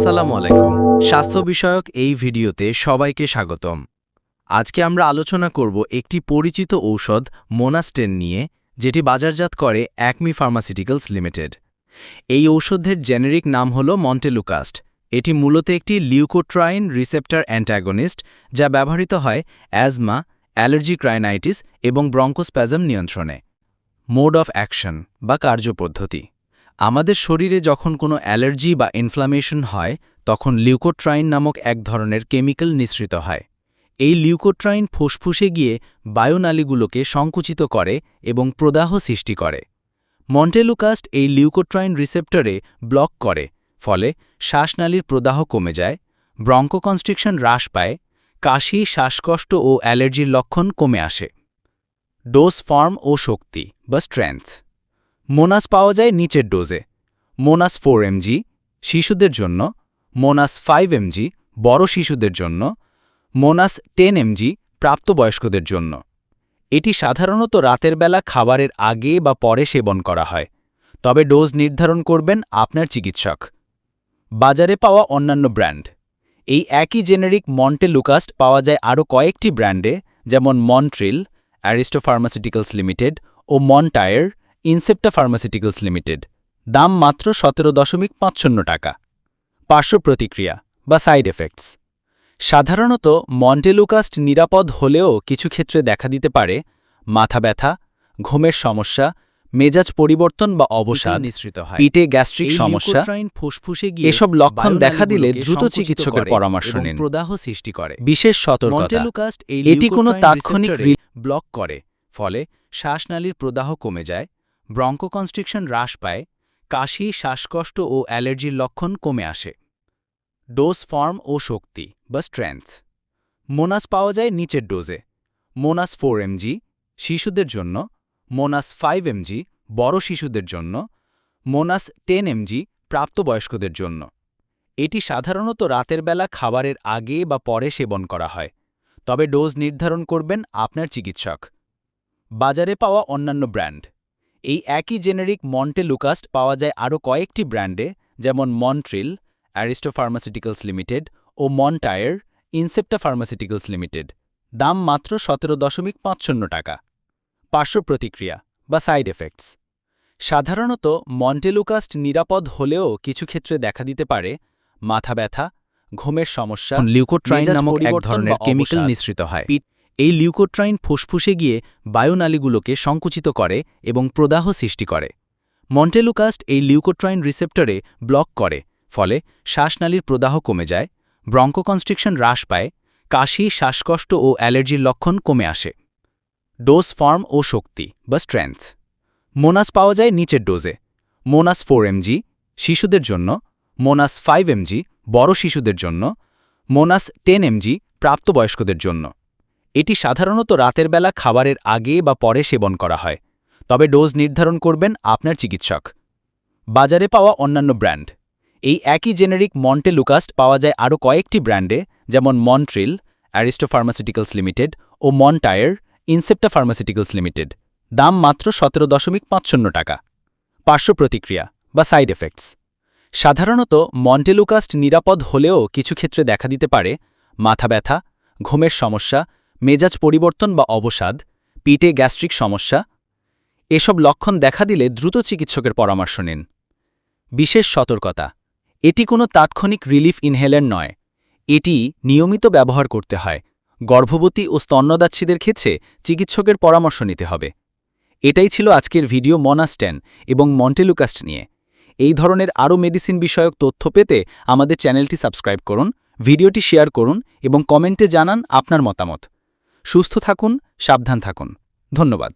আসসালামু আলাইকুম। স্বাস্থ্য বিষয়ক এই ভিডিওতে সবাইকে স্বাগতম। আজকে আমরা আলোচনা করব একটি পরিচিত ঔষধ, মোনাস্টেন নিয়ে, যেটি বাজারজাত করে অ্যাকমি ফার্মাসিউটিক্যালস লিমিটেড। এই ঔষধের জেনেরিক নাম হল মন্টেলুকাস্ট। এটি মূলত একটি লিউকোট্রাইন রিসেপ্টার অ্যান্টাগনিস্ট, যা ব্যবহৃত হয় অ্যাজমা, অ্যালার্জি ক্রাইনাইটিস এবং ব্রঙ্কোস্প্যাজম নিয়ন্ত্রণে। মোড অফ অ্যাকশন বা কার্যপদ্ধতি। আমাদের শরীরে যখন কোনো অ্যালার্জি বা ইনফ্লামেশন হয়, তখন লিউকোট্রাইন নামক এক ধরনের কেমিক্যাল নিঃসৃত হয়। এই লিউকোট্রাইন ফুসফুসে গিয়ে বায়ুনালীগুলোকে সংকুচিত করে এবং প্রদাহ সৃষ্টি করে। মন্টেলুকাস্ট এই লিউকোট্রাইন রিসেপ্টরে ব্লক করে, ফলে শ্বাসনালীর প্রদাহ কমে যায় ব্রঙ্কোকনস্ট্রিকশন হ্রাস পায়, কাশি, শ্বাসকষ্ট ও অ্যালার্জির লক্ষণ কমে আসে। ডোজ ফর্ম ও শক্তি বা স্ট্রেংথ মোনাস পাওয়া যায় নিচের ডোজে। মোনাস ফোর এমজি, শিশুদের জন্য। মোনাস ফাইভ এমজি, বড় শিশুদের জন্য। মোনাস টেন এমজি, প্রাপ্তবয়স্কদের জন্য। এটি সাধারণত রাতের বেলা খাবারের আগে বা পরে সেবন করা হয়। তবে ডোজ নির্ধারণ করবেন আপনার চিকিৎসক। বাজারে পাওয়া অন্যান্য ব্র্যান্ড। এই একই জেনেরিক মন্টে লুকাস্ট পাওয়া যায় আরও কয়েকটি ব্র্যান্ডে, যেমন মন্ট্রিল অ্যারিস্টো ফার্মাসিউটিক্যালস লিমিটেড ও মন্টায়ার ইনসেপ্টা ফার্মাসিউটিক্যালস লিমিটেড। দাম মাত্র সতেরো দশমিক পাঁচশূন্য টাকা। পার্শ্ব প্রতিক্রিয়া বা সাইড এফেক্টস। সাধারণত মন্টেলুকাস্ট নিরাপদ হলেও কিছু ক্ষেত্রে দেখা দিতে পারে মাথা ব্যথা ঘুমের সমস্যা মেজাজ পরিবর্তন বা অবসাদ নিঃসৃত হয়। পিঠে গ্যাস্ট্রিক সমস্যা ফুসফুসে গিয়ে এসব লক্ষণ দেখা দিলে দ্রুত চিকিৎসকের পরামর্শ নিন। প্রদাহ সৃষ্টি করে। বিশেষ সতর্কতা। এই এটি কোনো তাৎক্ষণিক ব্লক করে ফলে শ্বাসনালীর প্রদাহ কমে যায় ব্রঙ্কোকনস্ট্রিকশন হ্রাস পায়, কাশি, শ্বাসকষ্ট ও অ্যালার্জির লক্ষণ কমে আসে। ডোজ ফর্ম ও শক্তি বা স্ট্রেংথ। মোনাস পাওয়া যায় নিচের ডোজে। মোনাস ফোর এমজি, শিশুদের জন্য। মোনাস ফাইভ এমজি, বড় শিশুদের জন্য। মোনাস টেন এমজি, প্রাপ্তবয়স্কদের জন্য। এটি সাধারণত রাতের বেলা খাবারের আগে বা পরে সেবন করা হয়। তবে ডোজ নির্ধারণ করবেন আপনার চিকিৎসক। বাজারে পাওয়া অন্যান্য ব্র্যান্ড। এই একই জেনেরিক মন্টে লুকাস্ট পাওয়া যায় আরও কয়েকটি ব্র্যান্ডে যেমন মন্ট্রিল অ্যারিস্টো ফার্মাসিউটিক্যালস লিমিটেড ও মন্টায়ার ইনসেপ্টা ফার্মাসিউটিক্যালস লিমিটেড। দাম মাত্র সতেরো দশমিক পাঁচশূন্য টাকা। পার্শ্ব প্রতিক্রিয়া বা সাইড এফেক্টস। সাধারণত মন্টেলুকাস্ট নিরাপদ হলেও কিছু ক্ষেত্রে দেখা দিতে পারে মাথা ব্যথা ঘুমের সমস্যা লিউকোট্রাইন নামক এক ধরনের কেমিক্যাল নিঃসৃত হয়। পিঠ- এই লিউকোট্রাইন ফুসফুসে গিয়ে বায়ুনালীগুলোকে সংকুচিত করে এবং প্রদাহ সৃষ্টি করে। মন্টেলুকাস্ট এই লিউকোট্রাইন রিসেপ্টরে ব্লক করে, ফলে শ্বাসনালীর প্রদাহ কমে যায়, ব্রঙ্কোকনস্ট্রিকশন হ্রাস পায়, কাশি, শ্বাসকষ্ট ও অ্যালার্জির লক্ষণ কমে আসে। ডোজ ফর্ম ও শক্তি বা স্ট্রেংথ। মোনাস পাওয়া যায় নিচের ডোজে। মোনাস ফোর এমজি, শিশুদের জন্য। মোনাস ফাইভ এমজি, বড় শিশুদের জন্য। মোনাস টেন এমজি, প্রাপ্তবয়স্কদের জন্য। এটি সাধারণত রাতের বেলা খাবারের আগে বা পরে সেবন করা হয়। তবে ডোজ নির্ধারণ করবেন আপনার চিকিৎসক। বাজারে পাওয়া অন্যান্য ব্র্যান্ড। এই একই জেনেরিক মন্টে লুকাস্ট পাওয়া যায় আরও কয়েকটি ব্র্যান্ডে, যেমন মন্ট্রিল, অ্যারিস্টো ফার্মাসিউটিক্যালস লিমিটেড ও মন্টায়ার ইনসেপ্টা ফার্মাসিউটিক্যালস লিমিটেড। দাম মাত্র সতেরো দশমিক পাঁচশূন্য টাকা। পার্শ্ব প্রতিক্রিয়া বা সাইড এফেক্টস। সাধারণত মন্টেলুকাস্ট নিরাপদ হলেও কিছু ক্ষেত্রে দেখা দিতে পারে মাথা ব্যথা, ঘুমের সমস্যা মেজাজ পরিবর্তন বা অবসাদ, পিঠে গ্যাস্ট্রিক সমস্যা, এসব লক্ষণ দেখা দিলে দ্রুত চিকিৎসকের পরামর্শ নিন। বিশেষ সতর্কতা, এটি কোনো তাৎক্ষণিক রিলিফ ইনহেলার নয়, এটি নিয়মিত ব্যবহার করতে হয়, গর্ভবতী ও স্তন্যদাচ্ছিদের ক্ষেত্রে চিকিৎসকের পরামর্শ নিতে হবে। এটাই ছিল আজকের ভিডিও মনাস্ট্যান এবং মন্টেলুকাস্ট নিয়ে। এই ধরনের আরও মেডিসিন বিষয়ক তথ্য পেতে আমাদের চ্যানেলটি সাবস্ক্রাইব করুন, ভিডিওটি শেয়ার করুন এবং কমেন্টে জানান আপনার মতামত। সুস্থ থাকুন সাবধান থাকুন। ধন্যবাদ।